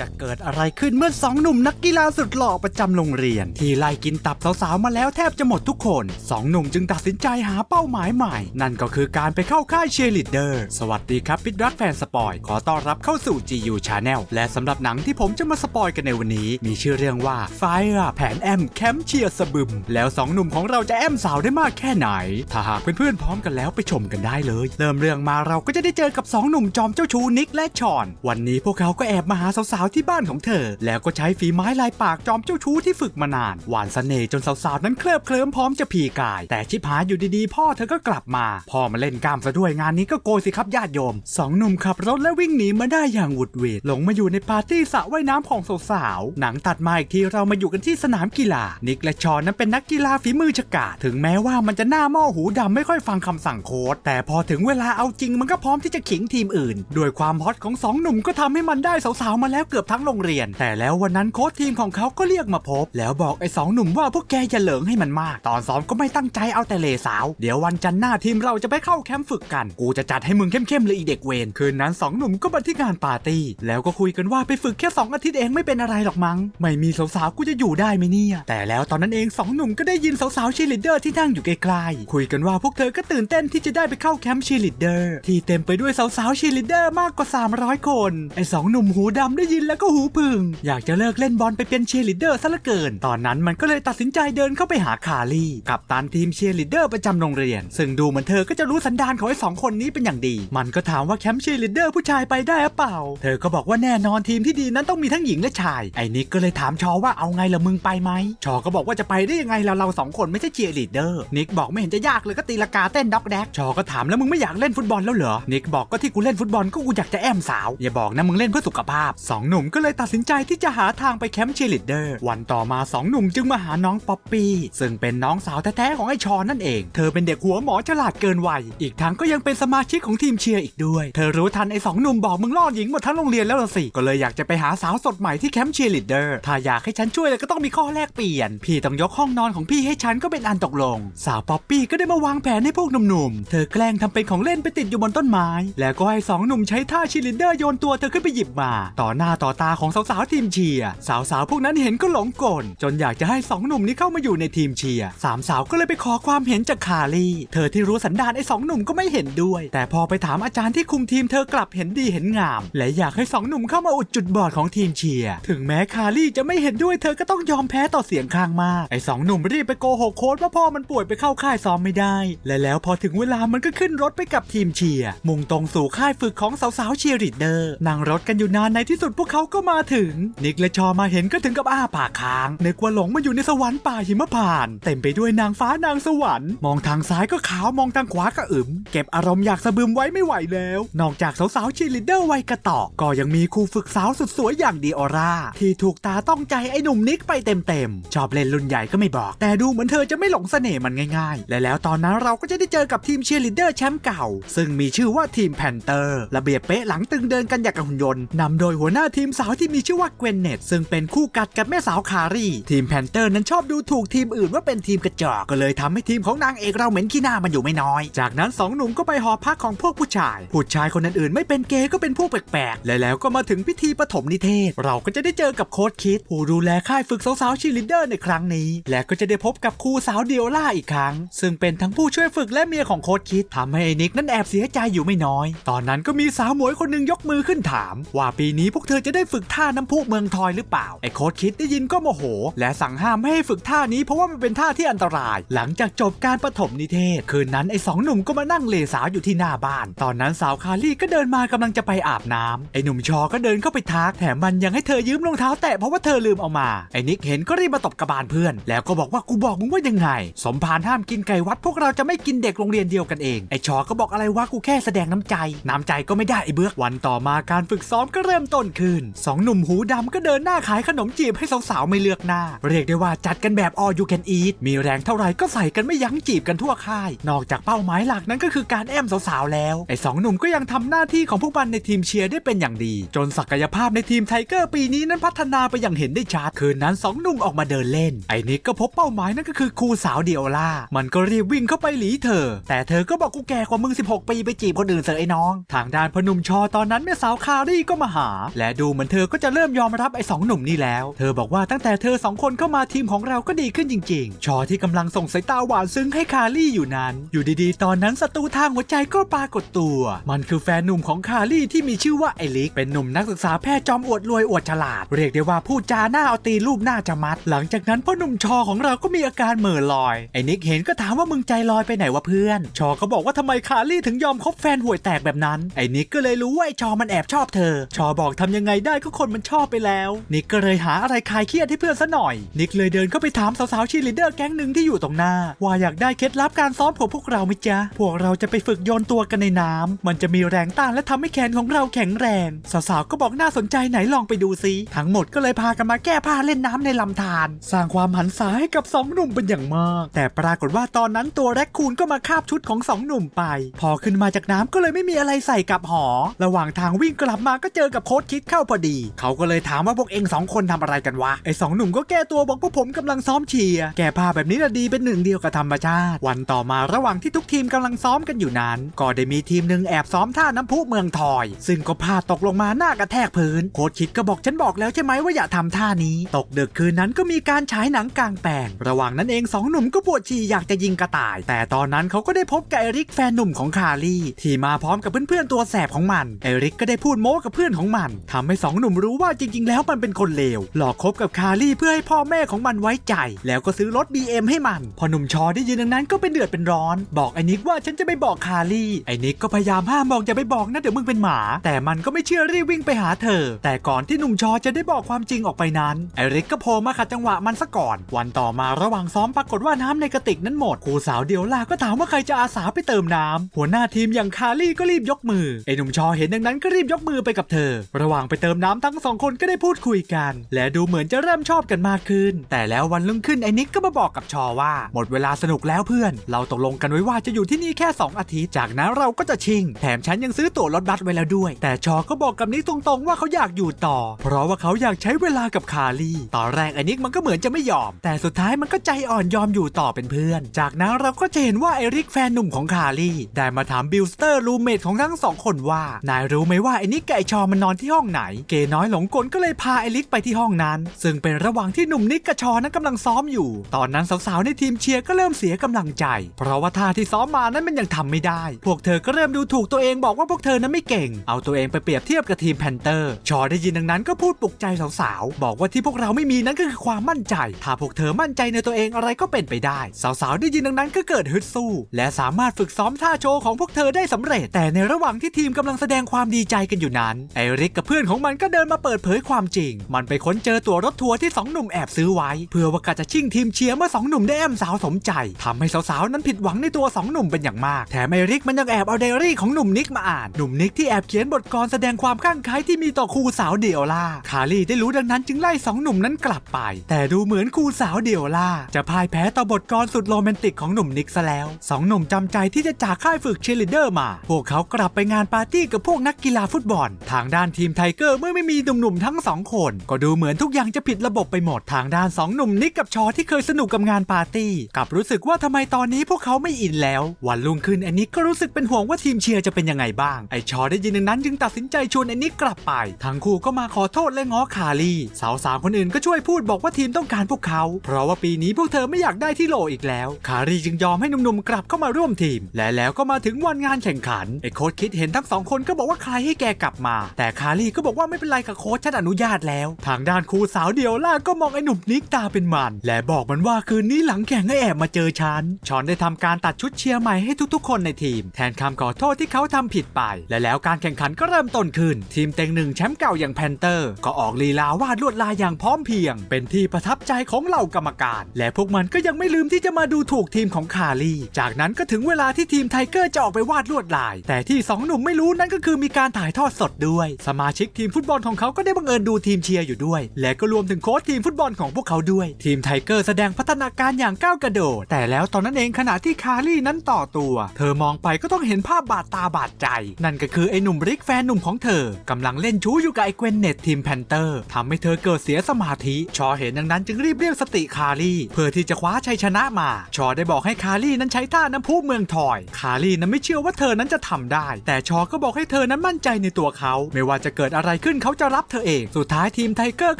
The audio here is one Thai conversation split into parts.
จะเกิดอะไรขึ้นเมื่อสองหนุ่มนักกีฬาสุดหล่อประจำโรงเรียน ที่ไล่กินตับสาวๆมาแล้วแทบจะหมดทุกคนสองหนุ่มจึงตัดสินใจหาเป้าหมายใหม่ นั่นก็คือการไปเข้าค่ายเชียร์ลีดเดอร์สวัสดีครับพิดรักแฟนสปอย ขอต้อนรับเข้าสู่ GU Channel และสำหรับหนังที่ผมจะมาสปอยกันในวันนี้ มีชื่อเรื่องว่าไฟร์แผนแอมแคมป์เชียร์สบึมแล้วสองหนุ่มของเราจะแอมสาวได้มากแค่ไหน ถ้าหากเพื่อนๆพร้อมกันแล้วไปชมกันได้เลย เริ่มเรื่องมาเราก็จะได้เจอกับสองหนุ่มจอมเจ้าชู้นิกและชอน วันนี้พวกเขาก็แอบมาหาสาวๆที่บ้านของเธอ แล้วก็ใช้ฝีไม้ลายปากจอมเจ้าชู้ที่ฝึกมานาน หวานเสน่ห์จนสาวๆนั้นเคลิบเคลิ้มพร้อมจะพีกาย แต่ชิบหายอยู่ดีๆ พ่อเธอก็กลับมา พ่อมาเล่นกล้ามซะด้วยงานนี้ก็โกยสิครับญาติโยมสองหนุ่มขับรถและวิ่งหนีมาได้อย่างหวุดหวิดหลงมาอยู่ในปาร์ตี้สระว่ายน้ำของสาวๆหนังตัดมาอีกทีเรามาอยู่กันที่สนามกีฬา นิกและชอนนั้นเป็นนักกีฬาฝีมือฉกาจถึงแม้ว่ามันจะหน้าหม้อหูดำไม่ค่อยฟังคำสั่งโค้ชแต่พอถึงเวลาเอาจริงมันก็พร้อมที่จะขิงทีมอื่นด้วยความฮอตของสองหนุ่มก็ทำให้มันได้สาวๆมาแล้วเกือบทั้งโรงเรียน แต่แล้ววันนั้นโค้ชทีมของเขาก็เรียกมาพบ แล้วบอกไอ้สองหนุ่มว่าพวกแกอย่าเหลิงให้มันมาก ตอนซ้อมก็ไม่ตั้งใจเอาแต่เลสาว เดี๋ยววันจันทร์หน้าทีมเราจะไปเข้าแคมป์ฝึกกัน กูจะจัดให้มึงเข้มๆเลยอีเด็กเวรคืนนั้นสองหนุ่มก็มาที่งานปาร์ตี้ แล้วก็คุยกันว่าไปฝึกแค่สองอาทิตย์เองไม่เป็นอะไรหรอกมั้ง ไม่มีสาวๆกูจะอยู่ได้ไหมเนี่ย แต่แล้วตอนนั้นเองสองหนุ่มก็ได้ยินสาวๆชีลิเดอร์ที่นั่งอยู่ไกลๆคุยกันว่าพวกเธอก็ตื่นเต้นที่จะได้ไปเข้าแคมป์ชีลิเดอร์ที่เต็มไปด้วยสาวๆชีลิเดอร์มากกว่า 300 คนไอ้สองหนุ่มหูดำได้ยินแล้วก็หูผึ่งอยากจะเลิกเล่นบอลไปเป็นเชียร์ลีดเดอร์ซะเหลือเกิน ตอนนั้นมันก็เลยตัดสินใจเดินเข้าไปหาคารีกับตันทีมเชียร์ลีดเดอร์ประจำโรงเรียน ซึ่งดูเหมือนเธอก็จะรู้สันดานของไอ้สองคนนี้เป็นอย่างดี มันก็ถามว่าแคมป์เชียร์ลีดเดอร์ผู้ชายไปได้หรือเปล่า เธอก็บอกว่าแน่นอนทีมที่ดีนั้นต้องมีทั้งหญิงและชาย ไอ้นิกก็เลยถามชอว่าเอาไงละมึงไปไหม ชอก็บอกว่าจะไปได้ยังไงเราเราสองคนไม่ใช่เชียร์ลีดเดอร์ นิกบอกไม่เห็นจะยากเลยก็ตีลากาเต้นด็อกแดก ชอก็ถามแล้วมึงไม่อยากเล่นฟุตบอลแล้วเหรอ นิกบอกก็ที่กูเล่นฟุตบอลก็กูอยากจะแอมสาว อย่าบอกนะมึงเล่นเพื่อสุขภาพสองหนุ่มก็เลยตัดสินใจที่จะหาทางไปแคมป์เชียร์ลีดเดอร์ วันต่อมาสองหนุ่มจึงมาหาน้องป๊อปปี้ ซึ่งเป็นน้องสาวแท้ๆของไอ้ชอนนั่นเอง เธอเป็นเด็กหัวหมอฉลาดเกินวัย อีกทั้งก็ยังเป็นสมาชิกของทีมเชียร์อีกด้วย เธอรู้ทันไอ้สองหนุ่มบอกมึงล่อหญิงหมดทั้งโรงเรียนแล้วล่ะสิ ก็เลยอยากจะไปหาสาวสดใหม่ที่แคมป์เชียร์ลีดเดอร์ ถ้าอยากให้ฉันช่วยเลยก็ต้องมีข้อแลกเปลี่ยน พี่ต้องยกห้องนอนของพี่ให้ฉันก็เป็นอันตกลง สาวป๊อปปี้ก็ได้มาวางแผนให้พวกหนุ่มๆ เธอแกล้งทำเป็นของเล่นไปติดอยู่บนต้นไม้ แล้วก็ให้สองหนุ่มใช้ท่าเชียร์ลีดเดอร์โยนตัวเธอขึ้นไปหยิบมา ต่อหน้าต่อตาของสาวๆทีมเชียร์สาวๆพวกนั้นเห็นก็หลงกล จนอยากจะให้สองหนุ่มนี้เข้ามาอยู่ในทีมเชียร์สามสาวก็เลยไปขอความเห็นจากคารีเธอที่รู้สันดานไอ้สองหนุ่มก็ไม่เห็นด้วย แต่พอไปถามอาจารย์ที่คุมทีมเธอกลับเห็นดีเห็นงาม และอยากให้สองหนุ่มเข้ามาอุดจุดบอดของทีมเชียร์ถึงแม้คารีจะไม่เห็นด้วยเธอก็ต้องยอมแพ้ต่อเสียงข้างมากไอ้สองหนุ่มรีบไปโกหกโค้ดว่าพ่อมันป่วยไปเข้าค่ายซ้อมไม่ได้ และแล้วพอถึงเวลามันก็ขึ้นรถไปกับทีมเชียร์มุ่งตรงสู่ค่ายฝึกของสาวๆเชียร์ลีดเดอร์นั่งรถกันอยู่นานในที่สุดพวกเขาก็มาถึง นิกและชอมาเห็นก็ถึงกับอ้าปากค้างนึกว่าหลงมาอยู่ในสวรรค์ป่าหิมพานต์เต็มไปด้วยนางฟ้านางสวรรค์ มองทางซ้ายก็ขาวมองทางขวาก็อึมเก็บอารมณ์อยากสะบึมไว้ไม่ไหวแล้ว นอกจากสาวๆเชียร์ลีดเดอร์วัยกระตอกก็ยังมีครูฝึกสาวสุดสวยอย่างดีออร่าที่ถูกตาต้องใจไอ้หนุ่มนิกไปเต็มๆชอบเล่นรุ่นใหญ่ก็ไม่บอก แต่ดูเหมือนเธอจะไม่หลงเสน่ห์มันง่าย ๆ และแล้วตอนนั้นเราก็จะได้เจอกับทีมเชียร์ลีดเดอร์แชมป์เก่า ซึ่งมีชื่อว่าทีมแพนเตอร์ระเบียบเป๊ะหลังตึงเดินกันอย่างกับหุ่นยนต์นำโดยหัวหน้าทีมีมสาวที่มีชื่อว่าเกวนเนตซึ่งเป็นคู่กัดกับแม่สาวคารีทีมแพนเตอร์นั้นชอบดูถูกทีมอื่นว่าเป็นทีมกระจอกก็เลยทำให้ทีมของนางเอกเราเหม็นขี้หน้ามันอยู่ไม่น้อย จากนั้นสองหนุ่มก็ไปหอพักของพวกผู้ชาย ผู้ชายคนอื่นๆไม่เป็นเกย์ก็เป็นพวกแปลกๆและแล้วก็มาถึงพิธีปฐมนิเทศ เราก็จะได้เจอกับโค้ชคิด ผู้ดูแลค่ายฝึกสาวๆชีลิเดอร์ในครั้งนี้ และก็จะได้พบกับครูสาวเดียวล่าอีกครั้ง ซึ่งเป็นทั้งผู้ช่วยฝึกและเมียของโค้ชคิดทำให้ไอ้นิกนั้นแอบเสียใจอยู่ไม่น้อย ตอนนั้นก็มีสาวหมวยคนนึงยกมือขึ้นถาม ว่าปีนี้พวกเธอจะได้ฝึกท่าน้ำพุเมืองทอยหรือเปล่า ไอ้โค้ชคิดได้ยินก็โมโห และสั่งห้ามไม่ให้ฝึกท่านี้เพราะว่ามันเป็นท่าที่อันตราย หลังจากจบการปฐมนิเทศ คืนนั้นไอ้สองหนุ่มก็มานั่งเลสาวอยู่ที่หน้าบ้าน ตอนนั้นสาวคารี่ก็เดินมากำลังจะไปอาบน้ำไอ้หนุ่มชอก็เดินเข้าไปทัก แถมมันยังให้เธอยืมรองเท้าแตะเพราะว่าเธอลืมเอามา ไอ้นิกเห็นก็รีบมาตบกระบาลเพื่อน แล้วก็บอกว่ากูบอกมึงว่ายังไง สมภารห้ามกินไก่วัด พวกเราจะไม่กินเด็กโรงเรียนเดียวกันเอง ไอ้ชอก็บอกอะไรว่ากูแค่แสดงน้ำใจ น้ำใจก็ไม่ได้ไอ้เบือกวันต่อมาการฝึกซ้อมก็เริ่มต้นขึ้นสองหนุ่มหูดำก็เดินหน้าขายขนมจีบให้สาวๆ ไม่เลือกหน้า เรียกได้ว่าจัดกันแบบ all you can eat มีแรงเท่าไหร่ก็ใส่กันไม่ยั้งจีบกันทั่วค่าย นอกจากเป้าหมายหลักนั้นก็คือการแอมสาวๆ แล้ว ไอ้สองหนุ่มก็ยังทำหน้าที่ของพวกมันในทีมเชียร์ได้เป็นอย่างดี จนศักยภาพในทีมไทเกอร์ปีนี้นั้นพัฒนาไปอย่างเห็นได้ชัด คืนนั้นสองหนุ่มออกมาเดินเล่น ไอ้นิกก็พบเป้าหมายนั่นก็คือครูสาวเดียวล่า มันก็รีบวิ่งเข้าไปหลีเธอ แต่เธอก็บอกกูแก่กว่ามึง 16 ปีไปจีบคนอื่นเสอไอ้น้อง ทางด้านพนุ่มชอตอนนั้นแม่สาวคารี่ก็มาหา และดูเหมือนเธอก็จะเริ่มยอมรับไอ้สองหนุ่มนี่แล้ว เธอบอกว่าตั้งแต่เธอสองคนเข้ามาทีมของเราก็ดีขึ้นจริง ๆ ชอที่กำลังส่งสายตาหวานซึ้งให้คารี่อยู่นั้น อยู่ดีๆ ตอนนั้นศัตรูทางหัวใจก็ปรากฏตัว มันคือแฟนหนุ่มของคารี่ที่มีชื่อว่าไอลิก เป็นหนุ่มนักศึกษาแพทย์จอมอวดรวยอวดฉลาด เรียกได้ว่าพูดจาหน้าเอาตีรูปหน้าจะมัด หลังจากนั้นพ่อหนุ่มชอของเราก็มีอาการเหม่อลอยไอ้นิกเห็นก็ถามว่ามึงใจลอยไปไหนวะเพื่อน ชอก็บอกว่าทำไมคารี่ถึงยอมคบแฟนห่วยแตกแบบนั้นไอนิกก็เลยรู้ว่าไอชอมันแอบชอบเธอ ชอบอกทำยังไงได้ก็คนมันชอบไปแล้ว นิกก็เลยหาอะไรคลายเครียดให้เพื่อนซะหน่อย นิกเลยเดินเข้าไปถามสาวๆชีลีดเดอร์แก๊งหนึ่งที่อยู่ตรงหน้า ว่าอยากได้เคล็ดลับการซ้อมของพวกเราไหมจ๊ะ พวกเราจะไปฝึกโยนตัวกันในน้ำมันจะมีแรงต้านและทำให้แขนของเราแข็งแรง สาวๆก็บอกน่าสนใจไหนลองไปดูซิทั้งหมดก็เลยพากันมาแก้ผ้าเล่นน้ำในลำธารสร้างความหันษาให้กับสองหนุ่มเป็นอย่างมาก แต่ปรากฏว่าตอนนั้นตัวแรคคูนก็มาคาบชุดของสองหนุ่มไป พอขึ้นมาจากน้ำก็เลยไม่มีอะไรใส่กลับหอ ระหว่างทางวิ่งกลับมาก็เจอกับโค้ดคิดเข้าพอดี เขาก็เลยถามว่าพวกเองสองคนทำอะไรกันวะ ไอ้สองหนุ่มก็แก้ตัวบอกพวกผมกำลังซ้อมเชียร์ แก้ผ้าแบบนี้ละดีเป็นหนึ่งเดียวกับธรรมชาติ วันต่อมาระหว่างที่ทุกทีมกำลังซ้อมกันอยู่นั้น ก็ได้มีทีมหนึ่งแอบซ้อมท่าน้ำพุเมืองทอย ซึ่งก็พลาดตกลงมาหน้ากระแทกพื้น โค้ดคิดก็บอกฉันบอกแล้วใช่ไหมว่าอย่าทำท่านี้ ตกดึกคืนนั้นก็มีการฉายหนังกลางแปลง ระหว่างนั้นเองสองหนุ่มก็ปวดฉี่อยากจะยิงกระต่าย แต่ตอนนั้นเขาก็ได้พบกับเอริกแฟนหนุ่มของคารี่ที่มาพร้อมกับเพื่อนๆตัวแสบของมัน เอริกก็ได้พูดโม้กับเพื่อนของมันทำให้สองหนุ่มรู้ว่าจริง ๆ แล้วมันเป็นคนเลว หลอกคบกับคารี่เพื่อให้พ่อแม่ของมันไว้ใจ แล้วก็ซื้อรถ BM ให้มัน พอหนุ่มชอได้ยินดังนั้นก็เป็นเดือดเป็นร้อน บอกไอ้นิกว่าฉันจะไปบอกคารี่ไอ้นิกก็พยายามห้ามบอกอย่าไปบอกนะเดี๋ยวมึงเป็นหมา แต่มันก็ไม่เชื่อรีบวิ่งไปหาเธอ แต่ก่อนที่หนุ่มชอจะได้บอกความจริงออกไปนั้นไอริกก็โผล่มาขัดจังหวะมันซะก่อน วันต่อมาระหว่างซ้อมปรากฏว่าน้ำในกระติกนั้นหมดครูสาวเดียวลาก็ถามว่าใครจะอาสาไปเติมน้ำหัวหน้าทีมอย่างคารี่ก็รีบยกมือไอหนุ่มชอเห็นดังนั้นก็รีบยกมือไปกับเธอ ระหว่างไปเติมน้ำทั้งสองคนก็ได้พูดคุยกัน และดูเหมือนจะเริ่มชอบกันมากขึ้น แต่แล้ววันรุ่งขึ้นไอ้นิกก็มาบอกกับชอว่า หมดเวลาสนุกแล้วเพื่อน เราตกลงกันไว้ว่าจะอยู่ที่นี่แค่ 2 อาทิตย์จากนั้นเราก็จะชิง แถมฉันยังซื้อตั๋วรถบัสไว้แล้วด้วย แต่ชอก็บอกกับนิกตรงๆ ว่าเขาอยากอยู่ต่อ เพราะว่าเขาอยากใช้เวลากับคารี่ตอนแรกไอ้นิกมันก็เหมือนจะไม่ยอม แต่สุดท้ายมันก็ใจอ่อนยอมอยู่ต่อเป็นเพื่อน จากนั้นเราก็จะเห็นว่าไอริกแฟนหนุ่มของคารีได้มาถามบิลสเตอร์รูเมทของทั้งสองคนว่านายรู้ไหมว่าไอ้นิกกับไอชอมันนอนที่ห้องไหนเกน้อยหลงกลก็เลยพาไอริกไปที่ห้องนั้น ซึ่งเป็นระหว่างที่หนุ่มนิกกับชอนั้นกำลังซ้อมอยู่ ตอนนั้นสาวๆในทีมเชียร์ก็เริ่มเสียกำลังใจ เพราะว่าท่าที่ซ้อมมานั้นมันยังทำไม่ได้ พวกเธอก็เริ่มดูถูกตัวเองบอกว่าพวกเธอนั้นไม่เก่ง เอาตัวเองไปเปรียบเทียบกับทีมแพนเตอร์ ชอได้ยินดังนั้นก็พูดปลุกใจสาวๆบอกว่าที่พวกเราไม่มีนั้นก็คือความมั่นใจ ถ้าพวกเธอมั่นใจในตัวเองอะไรก็เป็นไปได้ สาวๆได้ยินดังนั้นก็เกิดฮึดสู้ และสามารถฝึกซ้อมท่าโชว์ของพวกเธอได้สำเร็จ แต่ในระหว่างที่ทีมกำลังแสดงความดีใจกันอยู่นั้นไอริกกับเพื่อนของมันก็เดินมาเปิดเผยความจริง มันไปค้นเจอตั๋วรถทัวร์ที่สองหนุ่มแอบซื้อไว้ เพื่อว่ากะจะชิ่งทีมเชียร์เมื่อสองหนุ่มได้แอมสาวสมใจทำให้สาวๆนั้นผิดหวังในตัวสองหนุ่มเป็นอย่างมากแถมไอริกมันยังแอบเอาไดอารี่ของหนุ่มนิกมาอ่านหนุ่มนิกที่แอบเขียนบทกลแสดงความข้างใคล้ที่มีต่อครูสาวเดียวล่าคารี่ได้รู้ดังนั้นจึงไล่สองหนุ่มนั้นกลับไป แต่ดูเหมือนครูสาวเดียวล่าจะพ่ายแพ้ต่อบทกลสุดโรแมนติกของหนุ่มนิกซะแล้วสองหนุ่มจำใจที่จะจากค่ายฝึกเชลิเดอร์มา พวกเขากลับไปงานปาร์ตี้กับพวกนักกีฬาฟุตบอล ทางด้านทีมไทเกอร์เมื่อไม่มีหนุ่มๆทั้งสองคน ก็ดูเหมือนทุกอย่างจะผิดระบบไปหมดทางด้านสองหนุ่มนิกกับชอที่เคยสนุกกับงานปาร์ตี้กลับรู้สึกว่าทำไมตอนนี้พวกเขาไม่อินแล้ว วันรุ่งขึ้นไอ้นิกก็รู้สึกเป็นห่วงว่าทีมเชียร์จะเป็นยังไงบ้างไอชอได้ยินดังนั้นจึงตัดสินใจชวนไอ้นิกกลับไปทั้งคู่ก็มาขอโทษและง้อคารีสาวสาวๆคนอื่นก็ช่วยพูดบอกว่าทีมต้องการพวกเขา เพราะว่าปีนี้พวกเธอไม่อยากได้ที่โหลอีกแล้ว คารีจึงยอมให้หนุ่มๆกลับเข้ามาร่วมทีม และแล้วก็มาถึงวันงานแข่งขันไอ้โค้ชคิดเห็นทั้งสองคนก็บอกว่าใครให้แกกลับมา แต่คารีก็บอกว่าว่าไม่เป็นไรค่ะโค้ชฉันอนุญาตแล้ว ทางด้านครูสาวเดียวล่าก็มองไอ้หนุ่มนิกตาเป็นมันและบอกมันว่าคืนนี้หลังแข่งให้แอบมาเจอฉันชอนได้ทำการตัดชุดเชียร์ใหม่ให้ทุกๆ คนในทีม แทนคำขอโทษที่เขาทำผิดไป และแล้วการแข่งขันก็เริ่มต้นขึ้น ทีมเต็งหนึ่งแชมป์เก่าอย่างแพนเตอร์ ก็ออกลีลาวาดลวดลายอย่างพร้อมเพรียง เป็นที่ประทับใจของเหล่ากรรมการ และพวกมันก็ยังไม่ลืมที่จะมาดูถูกทีมของคารีจากนั้นก็ถึงเวลาที่ทีมไทเกอร์จะออกไปวาดลวดลาย แต่ที่สองหนุ่มไม่รู้นั่นก็คือมีการถ่ายทอดสดด้วย สมาชิกทีมฟุตบอลของเขาก็ได้บังเอิญดูทีมเชียร์อยู่ด้วย และก็รวมถึงโค้ชทีมฟุตบอลของพวกเขาด้วย ทีมไทเกอร์แสดงพัฒนาการอย่างก้าวกระโดด แต่แล้วตอนนั้นเองขณะที่คารี่นั้นต่อตัว เธอมองไปก็ต้องเห็นภาพบาดตาบาดใจ นั่นก็คือไอ้หนุ่มริกแฟนหนุ่มของเธอกำลังเล่นชู้อยู่กับไอ้เกวนเน็ตทีมแพนเตอร์ทำให้เธอเกิดเสียสมาธิ ชอเห็นดังนั้นจึงรีบเรียกสติคารี่ เพื่อที่จะคว้าชัยชนะมา ชอได้บอกให้คารี่นั้นใช้ท่าน้ำพุเมืองทอย คารี่นั้นไม่เชื่อว่าเธอนั้นจะทำได้ แต่ชอก็บอกให้เธอนั้นมั่นใจในตัวเขา ไม่ว่าจะเกิดอะไรอะไรขึ้นเขาจะรับเธอเอง สุดท้ายทีมไทเกอร์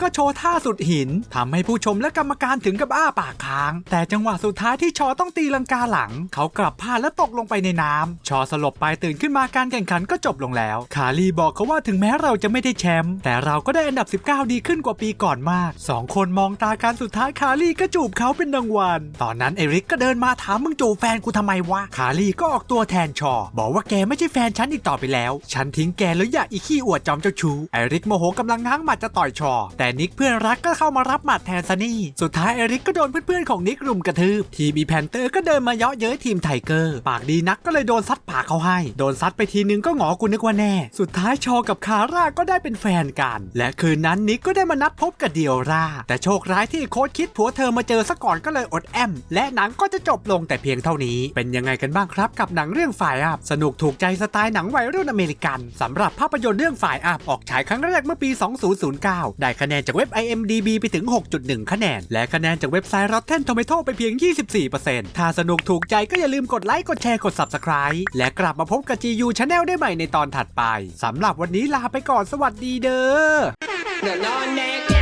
ก็โชว์ท่าสุดหินทำให้ผู้ชมและกรรมการถึงกับอ้าปากค้าง แต่จังหวะสุดท้ายที่ชอต้องตีลังกาหลัง เขากลับพลาดและตกลงไปในน้ำชอสลบไปตื่นขึ้นมาการแข่งขันก็จบลงแล้ว คารีบอกเขาว่าถึงแม้เราจะไม่ได้แชมป์แต่เราก็ได้อันดับ 19 ดีขึ้นกว่าปีก่อนมากสองคนมองตากันสุดท้ายคารีก็จูบเขาเป็นรางวัลตอนนั้นเอริกก็เดินมาถามมึงจูบแฟนกูทำไมวะคารีก็ออกตัวแทนชอ บอกว่าแกไม่ใช่แฟนฉันอีกต่อไปแล้ว ฉันทิ้งแกแล้วอย่าอีขี้อวดจอมเจ้าชู้เอริกโมโหกำลังง้างหมัดจะต่อยชอ แต่นิกเพื่อนรักก็เข้ามารับหมัดแทนซะนี่ สุดท้ายเอริกก็โดนเพื่อนๆของนิกรุมกระทืบ ทีมอีแพนเตอร์ก็เดินมาเยาะเย้ยทีมไทเกอร์ ปากดีนักก็เลยโดนซัดปากเขาให้ โดนซัดไปทีนึงก็หงอกูนึกว่าแน่ สุดท้ายชอกับคาร่าก็ได้เป็นแฟนกัน และคืนนั้นนิกก็ได้มานัดพบกับเดียร่า แต่โชคร้ายที่โค้ชคิดผัวเธอมาเจอซะก่อนก็เลยอดแอม และหนังก็จะจบลงแต่เพียงเท่านี้ เป็นยังไงกันบ้างครับกับหนังเรื่องฝ่ายอัพสนุกถูกใจสไตล์หนังวัยรุ่นอเมริกันสำหรับภาพยนตร์เรื่องฝ่ายอัพออกฉายครั้งแรกเมื่อปี 2009 ได้คะแนนจากเว็บ IMDb ไปถึง 6.1 คะแนน และคะแนนจากเว็บไซต์ Rotten Tomato ไปเพียง 24%ถ้าสนุกถูกใจก็อย่าลืมกดไลค์ กดแชร์ กด Subscribe และกลับมาพบกับ GU Channel ได้ใหม่ในตอนถัดไปสำหรับวันนี้ลาไปก่อนสวัสดีเด้อ